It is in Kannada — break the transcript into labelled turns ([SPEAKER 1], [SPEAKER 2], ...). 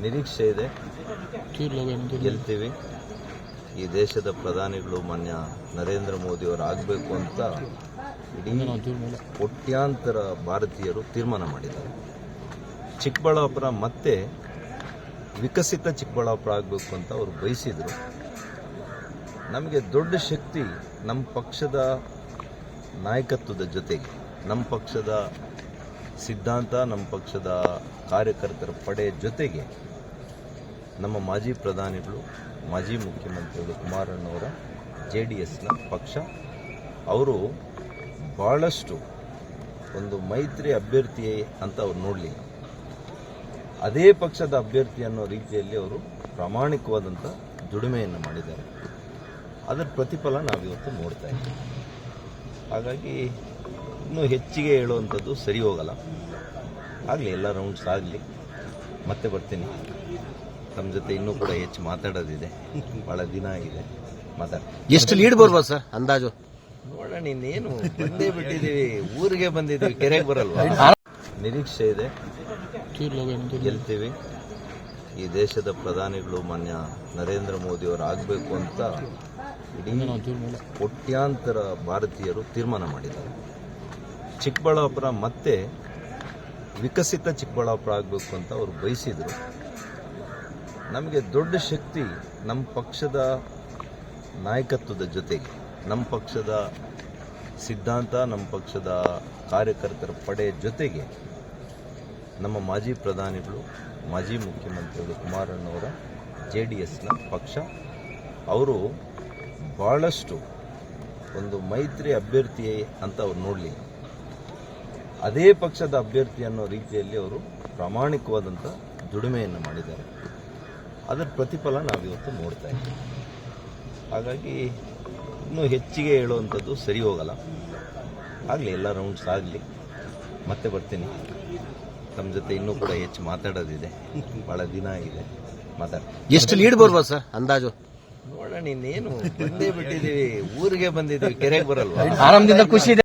[SPEAKER 1] ನಿರೀಕ್ಷೆ ಇದೆ. ಗೆಲ್ತೀವಿ. ಈ ದೇಶದ ಪ್ರಧಾನಿಗಳು ಮಾನ್ಯ ನರೇಂದ್ರ ಮೋದಿ ಅವರು ಆಗಬೇಕು ಅಂತ ಇಡೀ ಕೋಟ್ಯಾಂತರ ಭಾರತೀಯರು ತೀರ್ಮಾನ ಮಾಡಿದ್ದಾರೆ. ಚಿಕ್ಕಬಳ್ಳಾಪುರ ಮತ್ತೆ ವಿಕಸಿತ ಚಿಕ್ಕಬಳ್ಳಾಪುರ ಆಗಬೇಕು ಅಂತ ಅವರು ಬಯಸಿದರು. ನಮಗೆ ದೊಡ್ಡ ಶಕ್ತಿ ನಮ್ಮ ಪಕ್ಷದ ನಾಯಕತ್ವದ ಜೊತೆಗೆ ನಮ್ಮ ಪಕ್ಷದ ಸಿದ್ಧಾಂತ ನಮ್ಮ ಪಕ್ಷದ ಕಾರ್ಯಕರ್ತರ ಪಡೆ ಜೊತೆಗೆ ನಮ್ಮ ಮಾಜಿ ಪ್ರಧಾನಿಗಳು, ಮಾಜಿ ಮುಖ್ಯಮಂತ್ರಿಗಳು ಕುಮಾರಣ್ಣವರ ಜೆ ಡಿ ಎಸ್ನ ಪಕ್ಷ. ಅವರು ಭಾಳಷ್ಟು ಒಂದು ಮೈತ್ರಿ ಅಭ್ಯರ್ಥಿ ಅಂತ ಅವ್ರು ನೋಡಲಿಲ್ಲ. ಅದೇ ಪಕ್ಷದ ಅಭ್ಯರ್ಥಿ ಅನ್ನೋ ರೀತಿಯಲ್ಲಿ ಅವರು ಪ್ರಾಮಾಣಿಕವಾದಂಥ ದುಡಿಮೆಯನ್ನು ಮಾಡಿದ್ದಾರೆ. ಅದರ ಪ್ರತಿಫಲ ನಾವಿವತ್ತು ನೋಡ್ತಾ ಇದ್ದೀವಿ. ಹಾಗಾಗಿ ಇನ್ನೂ ಹೆಚ್ಚಿಗೆ ಹೇಳುವಂಥದ್ದು ಸರಿ ಹೋಗಲ್ಲ. ಆಗಲಿ ಎಲ್ಲ ರೌಂಡ್ಸ್ ಆಗಲಿ ಮತ್ತೆ ಬರ್ತೀನಿ. ತಮ್ಮ ಜೊತೆ ಇನ್ನೂ ಕೂಡ ಹೆಚ್ಚು ಮಾತಾಡೋದಿದೆ. ಭಾಳ ದಿನ ಆಗಿದೆ. ಮಾತಾಡ
[SPEAKER 2] ಎಷ್ಟು ಲೀಡ್ ಬರ್ಬೋದು ಸರ್ ಅಂದಾಜು?
[SPEAKER 1] ನೋಡೋಣ ಇನ್ನೇನು ಬಂದೇ ಬಿಟ್ಟಿದ್ದೀವಿ. ಊರಿಗೆ ಬಂದಿದ್ದೀವಿ ಕೆರೆಗೆ ಬರಲ್ವಾ? ನಿರೀಕ್ಷೆ ಇದೆ. ಗೆಲ್ತೀವಿ. ಈ ದೇಶದ ಪ್ರಧಾನಿಗಳು ಮಾನ್ಯ ನರೇಂದ್ರ ಮೋದಿ ಅವರು ಆಗಬೇಕು ಅಂತ ಇಡೀ ಕೋಟ್ಯಾಂತರ ಭಾರತೀಯರು ತೀರ್ಮಾನ ಮಾಡಿದ್ದಾರೆ. ಚಿಕ್ಕಬಳ್ಳಾಪುರ ಮತ್ತೆ ವಿಕಸಿತ ಚಿಕ್ಕಬಳ್ಳಾಪುರ ಆಗಬೇಕು ಅಂತ ಅವರು ಬಯಸಿದರು. ನಮಗೆ ದೊಡ್ಡ ಶಕ್ತಿ ನಮ್ಮ ಪಕ್ಷದ ನಾಯಕತ್ವದ ಜೊತೆಗೆ ನಮ್ಮ ಪಕ್ಷದ ಸಿದ್ಧಾಂತ ನಮ್ಮ ಪಕ್ಷದ ಕಾರ್ಯಕರ್ತರ ಪಡೆ ಜೊತೆಗೆ ನಮ್ಮ ಮಾಜಿ ಪ್ರಧಾನಿಗಳು, ಮಾಜಿ ಮುಖ್ಯಮಂತ್ರಿಗಳು ಕುಮಾರಣ್ಣವರ ಜೆ ಡಿ ಎಸ್ನ ಪಕ್ಷ, ಅವರು ಭಾಳಷ್ಟು ಒಂದು ಮೈತ್ರಿ ಅಭ್ಯರ್ಥಿ ಅಂತ ಅವ್ರು ನೋಡಲಿಲ್ಲ ಅದೇ ಪಕ್ಷದ ಅಭ್ಯರ್ಥಿ ಅನ್ನೋ ರೀತಿಯಲ್ಲಿ ಅವರು ಪ್ರಾಮಾಣಿಕವಾದಂಥ ದುಡಿಮೆಯನ್ನು ಮಾಡಿದ್ದಾರೆ. ಅದರ ಪ್ರತಿಫಲ ನಾವಿವತ್ತು ನೋಡ್ತಾ ಇದ್ದೀವಿ. ಹಾಗಾಗಿ ಇನ್ನೂ ಹೆಚ್ಚಿಗೆ ಹೇಳುವಂಥದ್ದು ಸರಿ ಹೋಗಲ್ಲ. ಆಗಲಿ ಎಲ್ಲ ರೌಂಡ್ಸ್ ಆಗಲಿ ಮತ್ತೆ ಬರ್ತೀನಿ. ತಮ್ಮ ಜೊತೆ ಇನ್ನೂ ಕೂಡ ಹೆಚ್ಚು ಮಾತಾಡೋದಿದೆ. ಭಾಳ ದಿನ ಆಗಿದೆ. ಮಾತಾಡ
[SPEAKER 2] ಎಷ್ಟು ಲೀಡ್ ಬರ್ಬೋದು ಸರ್ ಅಂದಾಜು?
[SPEAKER 1] ನೋಡೋಣ ಇನ್ನೇನು ಬಂದೇ ಬಿಟ್ಟಿದ್ದೀವಿ. ಊರಿಗೆ ಬಂದಿದ್ದೀವಿ ಕೆರೆಗೆ ಬರಲ್ವಾ?
[SPEAKER 2] ಆರಾಮದಿಂದ ಖುಷಿ ಇದೆ.